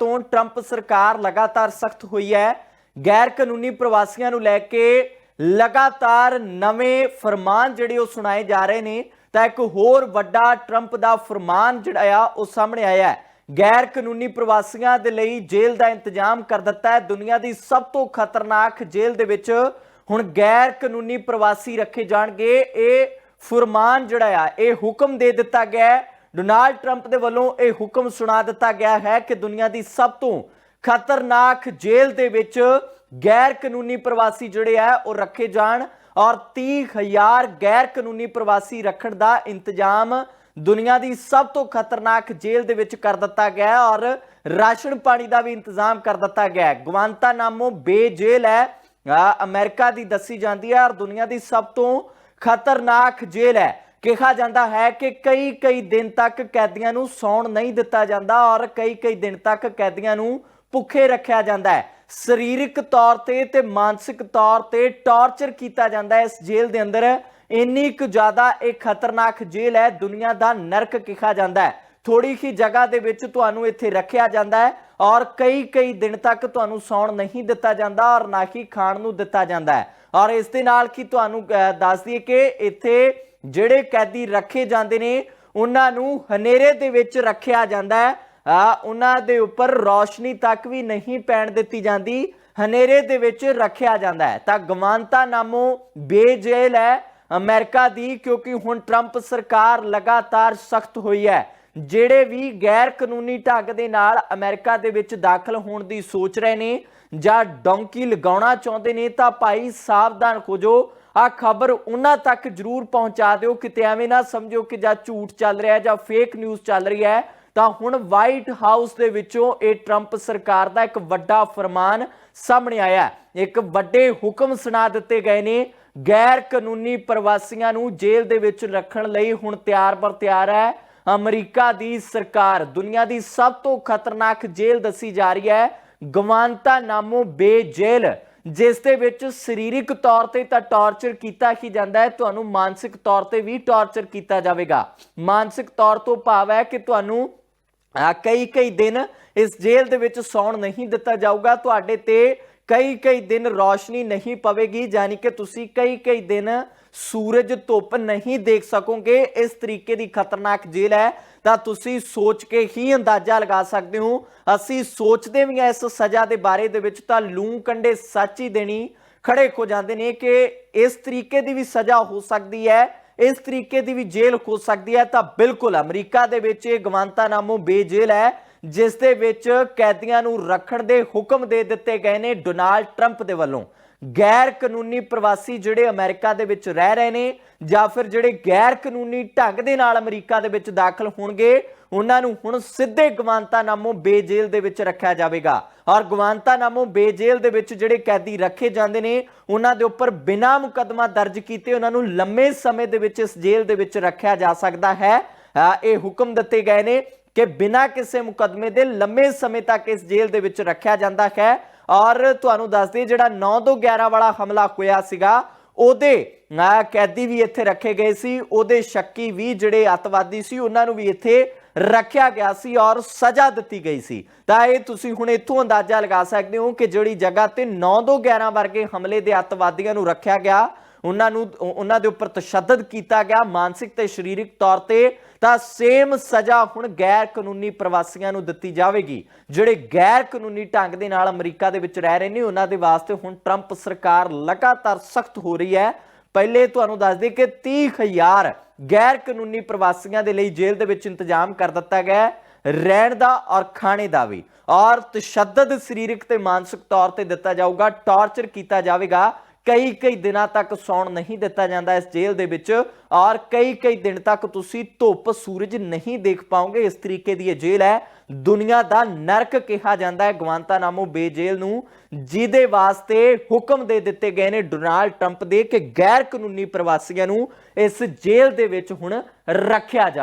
ਤੋਂ ਟਰੰਪ ਸਰਕਾਰ ਲਗਾਤਾਰ ਸਖਤ ਹੋਈ ਹੈ। ਗੈਰ ਕਾਨੂੰਨੀ ਪ੍ਰਵਾਸੀਆਂ ਨੂੰ ਲੈ ਕੇ ਲਗਾਤਾਰ ਨਵੇਂ ਫਰਮਾਨ ਜਿਹੜੇ ਉਹ ਸੁਣਾਏ ਜਾ ਰਹੇ ਨੇ। ਤਾਂ ਇੱਕ ਹੋਰ ਵੱਡਾ ਟਰੰਪ ਦਾ ਫਰਮਾਨ ਜਿਹੜਾ ਆ, ਉਹ ਸਾਹਮਣੇ ਆਇਆ ਹੈ। ਗੈਰ ਕਾਨੂੰਨੀ ਪ੍ਰਵਾਸੀਆਂ ਦੇ ਲਈ ਜੇਲ੍ਹ ਦਾ ਇੰਤਜ਼ਾਮ ਕਰ ਦਿੱਤਾ ਹੈ। ਦੁਨੀਆ ਦੀ ਸਭ ਤੋਂ ਖਤਰਨਾਕ ਜੇਲ੍ਹ ਦੇ ਵਿੱਚ ਹੁਣ ਗੈਰ ਕਾਨੂੰਨੀ ਪ੍ਰਵਾਸੀ ਰੱਖੇ ਜਾਣਗੇ। ਇਹ ਫਰਮਾਨ ਜਿਹੜਾ ਆ, ਇਹ ਹੁਕਮ ਦੇ ਦਿੱਤਾ ਗਿਆ ਡੋਨਾਲਡ ਟਰੰਪ ਦੇ ਵੱਲੋਂ ਇਹ ਹੁਕਮ ਸੁਣਾ ਦਿੱਤਾ ਗਿਆ ਹੈ ਕਿ ਦੁਨੀਆ ਦੀ ਸਭ ਤੋਂ ਖਤਰਨਾਕ ਜੇਲ੍ਹ ਦੇ ਵਿੱਚ ਗੈਰ ਕਾਨੂੰਨੀ ਪ੍ਰਵਾਸੀ ਜਿਹੜੇ ਆ ਉਹ ਰੱਖੇ ਜਾਣ ਔਰ 30000 ਗੈਰ ਕਾਨੂੰਨੀ ਪ੍ਰਵਾਸੀ ਰੱਖਣ ਦਾ ਇੰਤਜ਼ਾਮ ਦੁਨੀਆ ਦੀ ਸਭ ਤੋਂ ਖਤਰਨਾਕ ਜੇਲ੍ਹ ਦੇ ਵਿੱਚ ਕਰ ਦਿੱਤਾ ਗਿਆ ਔਰ ਰਾਸ਼ਨ ਪਾਣੀ ਦਾ ਵੀ ਇੰਤਜ਼ਾਮ ਕਰ ਦਿੱਤਾ ਗਿਆ ਹੈ। ਗਵਾਂਤਾਨਾਮੋ ਬੇ ਜੇਲ੍ਹ ਹੈ। ਆ, ਅਮਰੀਕਾ ਦੀ ਦੱਸੀ ਜਾਂਦੀ ਹੈ ਔਰ ਦੁਨੀਆ ਦੀ ਸਭ ਤੋਂ ਖਤਰਨਾਕ ਜੇਲ੍ਹ ਹੈ। ਕਿਹਾ ਜਾਂਦਾ ਹੈ ਕਿ ਕਈ ਕਈ ਦਿਨ ਤੱਕ ਕੈਦੀਆਂ ਨੂੰ ਸੌਣ ਨਹੀਂ ਦਿੱਤਾ ਜਾਂਦਾ ਔਰ ਕਈ ਕਈ ਦਿਨ ਤੱਕ ਕੈਦੀਆਂ ਨੂੰ ਭੁੱਖੇ ਰੱਖਿਆ ਜਾਂਦਾ ਹੈ। ਸਰੀਰਕ ਤੌਰ ਤੇ ਤੇ ਮਾਨਸਿਕ ਤੌਰ ਤੇ ਟਾਰਚਰ ਕੀਤਾ ਜਾਂਦਾ ਹੈ ਇਸ ਜੇਲ੍ਹ ਦੇ ਅੰਦਰ। ਇੰਨੀ ਕੁ ਜ਼ਿਆਦਾ ਇਹ ਖਤਰਨਾਕ ਜੇਲ੍ਹ ਹੈ ਦੁਨੀਆ ਦਾ ਨਰਕ ਕਿਹਾ ਜਾਂਦਾ ਹੈ। ਥੋੜੀ ਹੀ ਜਗ੍ਹਾ ਦੇ ਵਿੱਚ ਤੁਹਾਨੂੰ ਇੱਥੇ ਰੱਖਿਆ ਜਾਂਦਾ ਹੈ ਔਰ ਕਈ ਕਈ ਦਿਨ ਤੱਕ ਤੁਹਾਨੂੰ ਸੌਣ ਨਹੀਂ ਦਿੱਤਾ ਜਾਂਦਾ ਔਰ ਨਾ ਹੀ ਖਾਣ ਨੂੰ ਦਿੱਤਾ ਜਾਂਦਾ ਹੈ। ਔਰ ਇਸ ਦੇ ਨਾਲ ਕੀ ਤੁਹਾਨੂੰ ਅਹ, ਦੱਸ ਦਈਏ ਕਿ ਇੱਥੇ ਜਿਹੜੇ ਕੈਦੀ ਰੱਖੇ ਜਾਂਦੇ ਨੇ, ਉਹਨਾਂ ਨੂੰ ਹਨੇਰੇ ਦੇ ਵਿੱਚ ਰੱਖਿਆ ਜਾਂਦਾ ਹੈ। ਆ, ਉਹਨਾਂ ਦੇ ਉੱਪਰ ਰੌਸ਼ਨੀ ਤੱਕ ਵੀ ਨਹੀਂ ਪੈਣ ਦਿੱਤੀ ਜਾਂਦੀ। ਹਨੇਰੇ ਦੇ ਵਿੱਚ ਰੱਖਿਆ ਜਾਂਦਾ ਹੈ। ਤਾਂ ਗਵਾਂਤਾ ਨਾਮੋ ਬੇਜੇਲ ਹੈ ਅਮਰੀਕਾ ਦੀ, ਕਿਉਂਕਿ ਹੁਣ ਟਰੰਪ ਸਰਕਾਰ ਲਗਾਤਾਰ ਸਖਤ ਹੋਈ ਹੈ। ਜਿਹੜੇ ਵੀ ਗੈਰ ਕਾਨੂੰਨੀ ਢੰਗ ਦੇ ਨਾਲ ਅਮਰੀਕਾ ਦੇ ਵਿੱਚ ਦਾਖਲ ਹੋਣ ਦੀ ਸੋਚ ਰਹੇ ਨੇ ਜਾਂ ਡੌਂਕੀ ਲਗਾਉਣਾ ਚਾਹੁੰਦੇ ਨੇ, ਤਾਂ ਭਾਈ ਸਾਵਧਾਨ ਹੋ ਜੋ ਆ ਖਬਰ ਉਹਨਾਂ ਤੱਕ ਜਰੂਰ ਪਹੁੰਚਾ ਦਿਓ ਕਿਤੇ ਐਵੇਂ ਨਾ ਸਮਝੋ ਕਿ ਜਾਂ ਝੂਠ ਚੱਲ ਰਿਹਾ ਹੈ ਜਾਂ ਫੇਕ ਨਿਊਜ਼ ਚੱਲ ਰਹੀ ਹੈ, ਤਾਂ ਹੁਣ ਵਾਈਟ ਹਾਊਸ ਦੇ ਵਿੱਚੋਂ ਇਹ ਟਰੰਪ ਸਰਕਾਰ ਦਾ ਇੱਕ ਵੱਡਾ ਫਰਮਾਨ ਸਾਹਮਣੇ ਆਇਆ ਇੱਕ ਵੱਡੇ ਹੁਕਮ ਸੁਣਾ ਦਿੱਤੇ ਗਏ ਨੇ ਗੈਰ ਕਾਨੂੰਨੀ ਪ੍ਰਵਾਸੀਆਂ ਨੂੰ ਜੇਲ੍ਹ ਦੇ ਵਿੱਚ ਰੱਖਣ ਲਈ ਹੁਣ ਤਿਆਰ ਬਰ ਤਿਆਰ ਹੈ। ਅਮਰੀਕਾ ਦੀ ਸਰਕਾਰ ਦੁਨੀਆ ਦੀ ਸਭ ਤੋਂ ਖਤਰਨਾਕ ਜੇਲ੍ਹ ਦੱਸੀ ਜਾ ਰਹੀ ਹੈ। ਗਵਾਂਤਾ ਨਾਮੋ ਬੇ ਜੇਲ੍ਹ ਜਿਸ ਦੇ ਵਿੱਚ ਸਰੀਰਕ ਤੌਰ ਤੇ ਤਾਂ ਟਾਰਚਰ ਕੀਤਾ ਹੀ ਜਾਂਦਾ ਹੈ, ਤੁਹਾਨੂੰ ਮਾਨਸਿਕ ਤੌਰ ਤੇ ਵੀ ਟਾਰਚਰ ਕੀਤਾ ਜਾਵੇਗਾ। ਮਾਨਸਿਕ ਤੌਰ ਤੋਂ ਭਾਵ ਹੈ ਕਿ ਤੁਹਾਨੂੰ ਆ ਕਈ ਕਈ ਦਿਨ ਇਸ ਜੇਲ੍ਹ ਦੇ ਵਿੱਚ ਸੌਣ ਨਹੀਂ ਦਿੱਤਾ ਜਾਊਗਾ। ਤੁਹਾਡੇ ਤੇ ਕਈ ਕਈ ਦਿਨ ਰੌਸ਼ਨੀ ਨਹੀਂ ਪਵੇਗੀ, ਯਾਨੀ ਕਿ ਤੁਸੀਂ ਕਈ ਕਈ ਦਿਨ ਸੂਰਜ ਧੁੱਪ ਨਹੀਂ ਦੇਖ ਸਕੋਗੇ। ਇਸ ਤਰੀਕੇ ਦੀ ਖਤਰਨਾਕ ਜੇਲ੍ਹ ਹੈ। ਤਾਂ ਤੁਸੀਂ ਸੋਚ ਕੇ ਹੀ ਅੰਦਾਜ਼ਾ ਲਗਾ ਸਕਦੇ ਹੋ। ਅਸੀਂ ਸੋਚਦੇ ਵੀ ਹਾਂ ਇਸ ਸਜ਼ਾ ਦੇ ਬਾਰੇ ਦੇ ਵਿੱਚ ਤਾਂ ਲੂੰ ਕੰਡੇ ਸੱਚ ਹੀ ਦੇਣੀ ਖੜੇ ਹੋ ਜਾਂਦੇ ਨੇ ਕਿ ਇਸ ਤਰੀਕੇ ਦੀ ਵੀ ਸਜ਼ਾ ਹੋ ਸਕਦੀ ਹੈ, ਇਸ ਤਰੀਕੇ ਦੀ ਵੀ ਜੇਲ੍ਹ ਹੋ ਸਕਦੀ ਹੈ। ਤਾਂ ਬਿਲਕੁਲ ਅਮਰੀਕਾ ਦੇ ਵਿੱਚ ਇਹ ਗਵਾਂਤਾਨਾਮੋ ਬੇ ਜੇਲ੍ਹ ਹੈ। ਜਿਸ ਦੇ ਵਿੱਚ ਕੈਦੀਆਂ ਨੂੰ ਰੱਖਣ ਦੇ ਹੁਕਮ ਦੇ ਦਿੱਤੇ ਗਏ ਨੇ ਡੋਨਾਲਡ ਟਰੰਪ ਦੇ ਵੱਲੋਂ। ਗੈਰ ਕਾਨੂੰਨੀ ਪ੍ਰਵਾਸੀ ਜਿਹੜੇ ਅਮਰੀਕਾ ਦੇ ਵਿੱਚ ਰਹਿ ਰਹੇ ਨੇ ਜਾਂ ਫਿਰ ਜਿਹੜੇ ਗੈਰ ਕਾਨੂੰਨੀ ਢੰਗ ਦੇ ਨਾਲ ਅਮਰੀਕਾ ਦੇ ਵਿੱਚ ਦਾਖਲ ਹੋਣਗੇ, ਉਹਨਾਂ ਨੂੰ ਹੁਣ ਸਿੱਧੇ ਗਵਾਂਤਾਨਾਮੋ ਬੇ ਜੇਲ੍ਹ ਦੇ ਵਿੱਚ ਰੱਖਿਆ ਜਾਵੇਗਾ। ਔਰ ਗਵਾਂਤਾਨਾਮੋ ਬੇ ਜੇਲ੍ਹ ਦੇ ਵਿੱਚ ਜਿਹੜੇ ਕੈਦੀ ਰੱਖੇ ਜਾਂਦੇ ਨੇ, ਉਹਨਾਂ ਦੇ ਉੱਪਰ ਬਿਨਾਂ ਮੁਕੱਦਮਾ ਦਰਜ ਕੀਤੇ ਉਹਨਾਂ ਨੂੰ ਲੰਮੇ ਸਮੇਂ ਦੇ ਵਿੱਚ ਇਸ ਜੇਲ੍ਹ ਦੇ ਵਿੱਚ ਰੱਖਿਆ ਜਾ ਸਕਦਾ ਹੈ। ਇਹ ਹੁਕਮ ਦਿੱਤੇ ਗਏ ਨੇ। ਕਿ ਬਿਨਾਂ ਕਿਸੇ ਮੁਕੱਦਮੇ ਦੇ ਲੰਮੇ ਸਮੇਂ ਤੱਕ ਇਸ ਜੇਲ੍ਹ ਦੇ ਵਿੱਚ ਰੱਖਿਆ ਜਾਂਦਾ ਹੈ। ਔਰ ਤੁਹਾਨੂੰ ਦੱਸ ਦਈਏ, ਜਿਹੜਾ 9 ਤੋਂ 11 ਵਾਲਾ ਹਮਲਾ ਹੋਇਆ ਸੀਗਾ, ਉਹਦੇ ਕੈਦੀ ਵੀ ਇੱਥੇ ਰੱਖੇ ਗਏ ਸੀ। ਉਹਦੇ ਸ਼ੱਕੀ ਵੀ ਜਿਹੜੇ ਅੱਤਵਾਦੀ ਸੀ, ਉਹਨਾਂ ਨੂੰ ਵੀ ਇੱਥੇ ਰੱਖਿਆ ਗਿਆ ਸੀ ਔਰ ਸਜ਼ਾ ਦਿੱਤੀ ਗਈ ਸੀ। ਤਾਂ ਇਹ ਤੁਸੀਂ ਹੁਣ ਇੱਥੋਂ ਅੰਦਾਜ਼ਾ ਲਗਾ ਸਕਦੇ ਹੋ ਕਿ ਜਿਹੜੀ ਜਗ੍ਹਾ ਤੇ 9 ਤੋਂ 11 ਵਰਗੇ ਹਮਲੇ ਦੇ ਅੱਤਵਾਦੀਆਂ ਨੂੰ ਰੱਖਿਆ ਗਿਆ ਉਹਨਾਂ ਨੂੰ ਉਹਨਾਂ ਦੇ ਉੱਪਰ ਤਸ਼ੱਦਦ ਕੀਤਾ ਗਿਆ ਮਾਨਸਿਕ ਤੇ ਸਰੀਰਕ ਤੌਰ ਤੇ, ਤਾਂ ਸੇਮ ਸਜ਼ਾ ਹੁਣ ਗੈਰ ਕਾਨੂੰਨੀ ਪ੍ਰਵਾਸੀਆਂ ਨੂੰ ਦਿੱਤੀ ਜਾਵੇਗੀ। ਜਿਹੜੇ ਗੈਰ ਕਾਨੂੰਨੀ ਢੰਗ ਦੇ ਨਾਲ ਅਮਰੀਕਾ ਦੇ ਵਿੱਚ ਰਹਿ ਰਹੇ ਨੇ, ਉਹਨਾਂ ਦੇ ਵਾਸਤੇ ਹੁਣ ਟਰੰਪ ਸਰਕਾਰ ਲਗਾਤਾਰ ਸਖਤ ਹੋ ਰਹੀ ਹੈ। ਪਹਿਲੇ ਤੁਹਾਨੂੰ ਦੱਸ ਦਈਏ ਕਿ 30000 ਗੈਰ ਕਾਨੂੰਨੀ ਪ੍ਰਵਾਸੀਆਂ ਦੇ ਲਈ ਜੇਲ੍ਹ ਦੇ ਵਿੱਚ ਇੰਤਜ਼ਾਮ ਕਰ ਦਿੱਤਾ ਗਿਆ ਰਹਿਣ ਦਾ ਔਰ ਖਾਣੇ ਦਾ ਵੀ। ਔਰ ਤਸ਼ੱਦਦ ਸਰੀਰਕ ਤੇ ਮਾਨਸਿਕ ਤੌਰ ਤੇ ਦਿੱਤਾ ਜਾਊਗਾ, ਟਾਰਚਰ ਕੀਤਾ ਜਾਵੇਗਾ। ਕਈ ਕਈ ਦਿਨਾਂ ਤੱਕ ਸੌਣ ਨਹੀਂ ਦਿੱਤਾ ਜਾਂਦਾ ਇਸ ਜੇਲ੍ਹ ਦੇ ਵਿੱਚ, ਔਰ ਕਈ ਕਈ ਦਿਨ ਤੱਕ ਤੁਸੀਂ ਧੁੱਪ ਸੂਰਜ ਨਹੀਂ ਦੇਖ ਪਾਓਗੇ। ਇਸ ਤਰੀਕੇ ਦੀ ਇਹ ਜੇਲ੍ਹ ਹੈ। ਦੁਨੀਆ ਦਾ ਨਰਕ ਕਿਹਾ ਜਾਂਦਾ ਹੈ। ਗਵਾਂਤਾਨਾਮੋ ਬੇ ਜੇਲ੍ਹ ਨੂੰ ਜਿਹਦੇ ਵਾਸਤੇ ਹੁਕਮ ਦੇ ਦਿੱਤੇ ਗਏ ਨੇ ਡੋਨਾਲਡ ਟਰੰਪ ਦੇ ਕਿ ਗੈਰ ਕਾਨੂੰਨੀ ਪ੍ਰਵਾਸੀਆਂ ਨੂੰ ਇਸ ਜੇਲ੍ਹ ਦੇ ਵਿੱਚ ਹੁਣ ਰੱਖਿਆ ਜਾਵੇ।